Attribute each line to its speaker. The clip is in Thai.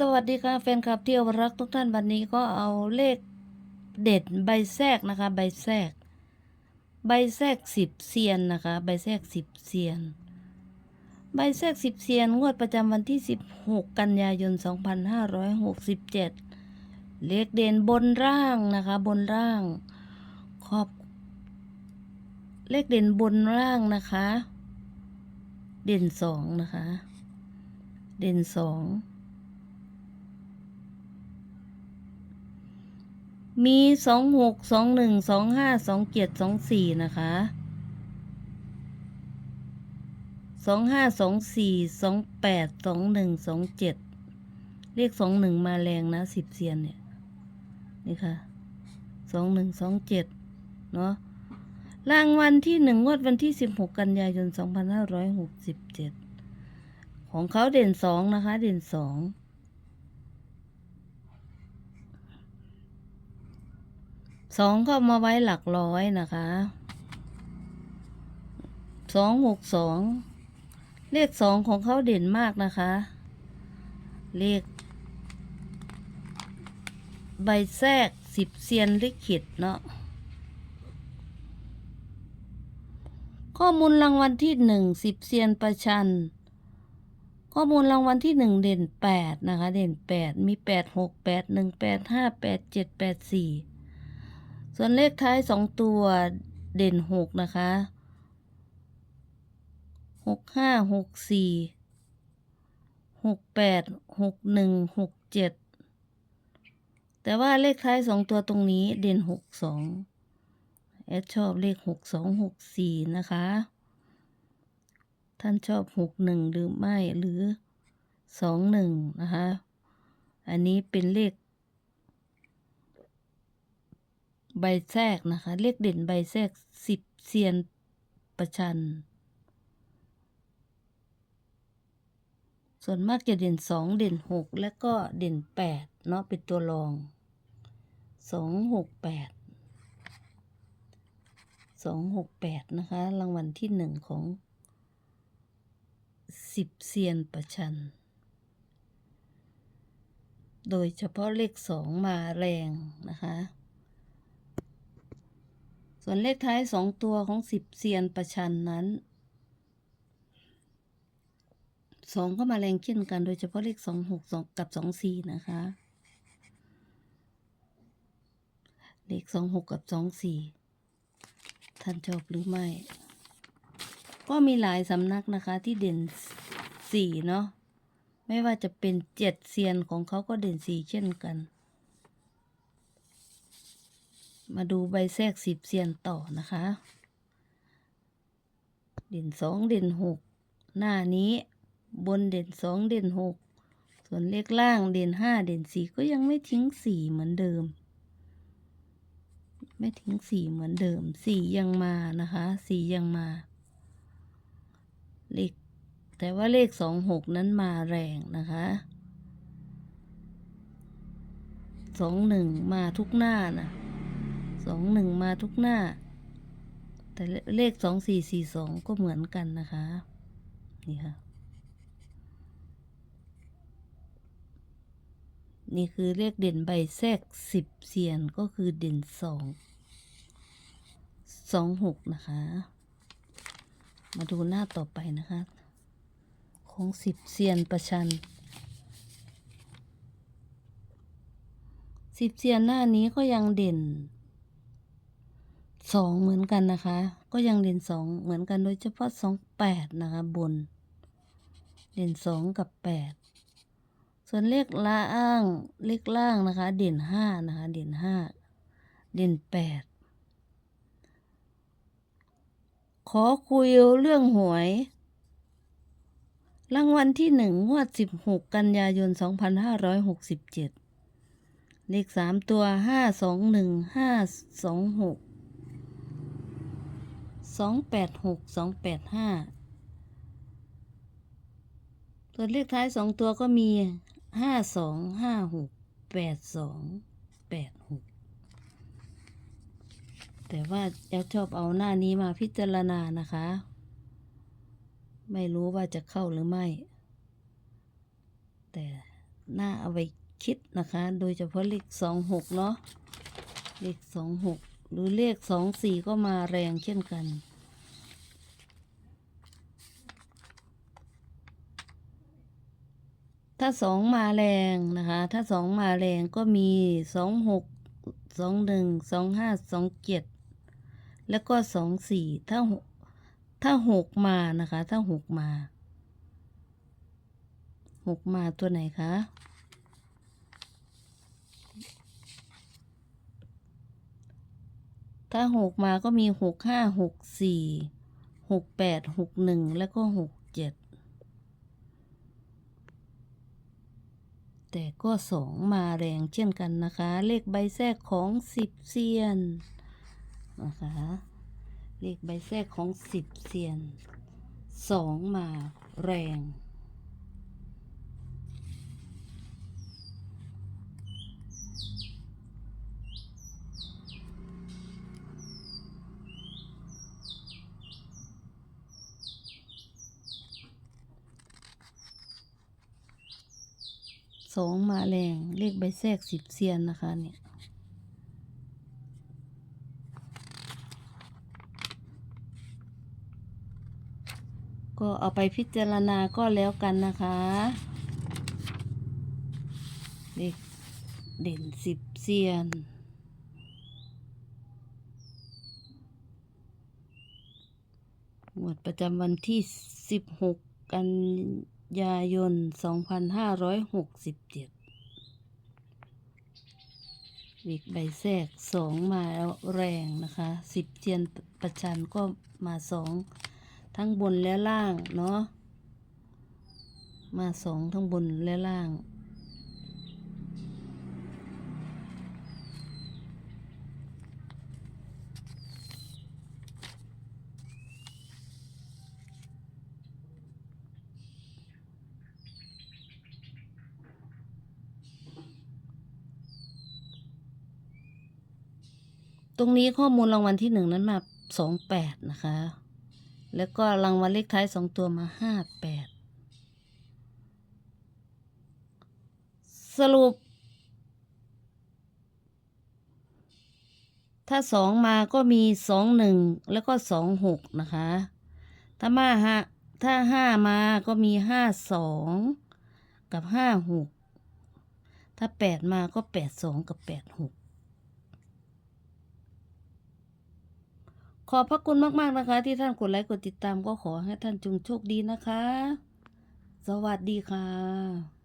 Speaker 1: สวัสดีค่ะแฟนคลับที่รักทุกท่านวันนี้ก็เอาเลขเด็ดใบแทรกนะคะ ใบแทรก ใบแทรกสิบเซียนนะคะ ใบแทรกสิบเซียน ใบแทรกสิบเซียนงวดประจำวันที่สิบหกกันยายนสองพันห้าร้อยหกสิบเจ็ดเลขเด่นบนร่างนะคะ บนร่างขอบ เลขเด่นบนร่างนะคะ เด่นสองนะคะ เด่นสอง มีสองหกสองหนึ่งสองห้าสองเจ็ดสองสี่นะคะสองห้าสองสี่สองแปดสองหนึ่งสองเจ็ดเลขสองหนึ่งมาแรงนะสิบเซียนเนี่ยนี่ค่ะสองหนึ่งสองเจ็ดเนาะรางวัลที่หนึ่งงวดวันที่สิบหกกันยายนสองพันห้าร้อยหกสิบเจ็ดของเขาเด่นสองนะคะ เด่นสอง สองก็มาไว้หลักร้อยนะคะสองหกสองเลขสองของเขาเด่นมากนะคะ เลข ใบแทรกสิบเซียนลิขิตเนาะข้อมูลรางวัลที่หนึ่งสิบเซียนประชัน ข้อมูลรางวัลที่หนึ่งเด่นแปดนะคะ เด่นแปดมีแปดหกแปดหนึ่งแปดห้าแปดเจ็ดแปดสี่ ส่วนเลขท้ายสองตัวเด่นหกนะคะหกห้าหกสี่หกแปดหกหนึ่งหกเจ็ดแต่ว่าเลขท้ายสองตัวตรงนี้เด่นหกสองแอดชอบเลขหกสองหกสี่นะคะ ท่านชอบหกหนึ่งหรือไม่หรือสองหนึ่งนะคะ อันนี้เป็นเลข ใบแทรกนะคะ เลขเด่นใบแทรกสิบเซียนประชัน ส่วนมากจะเด่นสองเด่นหกและก็เด่นแปดเนาะเป็นตัวรองสองหกแปดสองหกแปดนะคะ รางวัลที่หนึ่งของสิบเซียนประชัน โดยเฉพาะเลขสองมาแรงนะคะ ส่วนเลขท้ายสองตัวของสิบเซียนประชันนั้นสองก็มาแรงเช่นกันโดยเฉพาะเลขสองหกสองกับสองสี่นะคะ เลขสองหกกับสองสี่ท่านชอบหรือไม่ ก็มีหลายสำนักนะคะที่เด่นสี่เนาะไม่ว่าจะเป็นเจ็ดเซียนของเขาก็เด่นสี่เช่นกัน มาดูใบแทรกสิบเซียนต่อนะคะ เด่นสองเด่นหกหน้านี้บนเด่นสองเด่นหกส่วนเลขล่างเด่นห้าเด่นสี่ก็ยังไม่ทิ้งสี่เหมือนเดิม ไม่ทิ้งสี่เหมือนเดิมสี่ยังมานะคะสี่ยังมาเลขแต่ว่าเลขสองหกนั้นมาแรงนะคะสองหนึ่งมาทุกหน้านะ สองหนึ่งมาทุกหน้า แต่เลขสองสี่สี่สองก็เหมือนกันนะคะ นี่ค่ะ นี่คือเลขเด่นใบแทรกสิบเซียนก็คือเด่นสองสองหกนะคะ มาดูหน้าต่อไปนะคะ ของสิบเซียนประชันสิบเซียนหน้านี้ก็ยังเด่น สองเหมือนกันนะคะ ก็ยังเด่นสองเหมือนกันโดยเฉพาะสองแปดนะคะบน เด่นสองกับแปดส่วนเลขล่างเลขล่างนะคะ เด่นห้านะคะ เด่นห้าเด่นแปดขอคุยเรื่องหวย รางวัลที่หนึ่งงวดสิบหกกันยายนสองพันห้าร้อยหกสิบเจ็ดเลขสามตัวห้าสองหนึ่งห้าสองหก สองแปดหกสองแปดห้าตัวเลขท้ายสองตัวก็มีห้าสองห้าหกแปดสองแปดหกแต่ว่าแอลชอบเอาหน้านี้มาพิจารณานะคะ ไม่รู้ว่าจะเข้าหรือไม่ แต่หน่าเอาไปคิดนะคะ โดยเฉพาะเลขสองหกเนาะเลขสองหก หรือเลขสองสี่ก็มาแรงเช่นกัน ถ้าสองมาแรงนะคะ ถ้าสองมาแรงก็มีสองหกสองหนึ่งสองห้าสองเจ็ดแล้วก็สองสี่ถ้าหกถ้าหกมานะคะ ถ้าหกมาหกมาตัวไหนคะ ถ้าหกมาก็มีหกห้าหกสี่หกแปดหกหนึ่งแล้วก็หกเจ็ดแต่ก็สองมาแรงเช่นกันนะคะ เลขใบแทรกของสิบเซียนนะคะ เลขใบแทรกของสิบเซียนสองมาแรง สองมาแรงเลขใบแทรกสิบเซียนนะคะเนี่ยก็เอาไปพิจารณาก็แล้วกันนะคะเลขเด่นสิบเซียน หมวดประจำวันที่16กัน ยายน 2567วิกใบแทรกสองมาแรงนะคะสิบเทียนประชันก็มาสองทั้งบนและล่างเนาะมาสองทั้งบนและล่าง ตรงนี้ข้อมูลรางวัลที่หนึ่งนั้นมาสองแปดนะคะ แล้วก็รางวัลเลขท้ายสองตัวมาห้าแปดสรุป ถ้าสองมาก็มีสองหนึ่งแล้วก็สองหกนะคะ ถ้ามาฮะถ้าห้ามาก็มีห้าสองกับห้าหกถ้าแปดมาก็แปดสองกับแปดหก ขอพระคุณมาก ๆ นะคะ ที่ท่านกดไลค์กดติดตามก็ขอให้ท่านจงโชคดีนะคะ สวัสดีค่ะ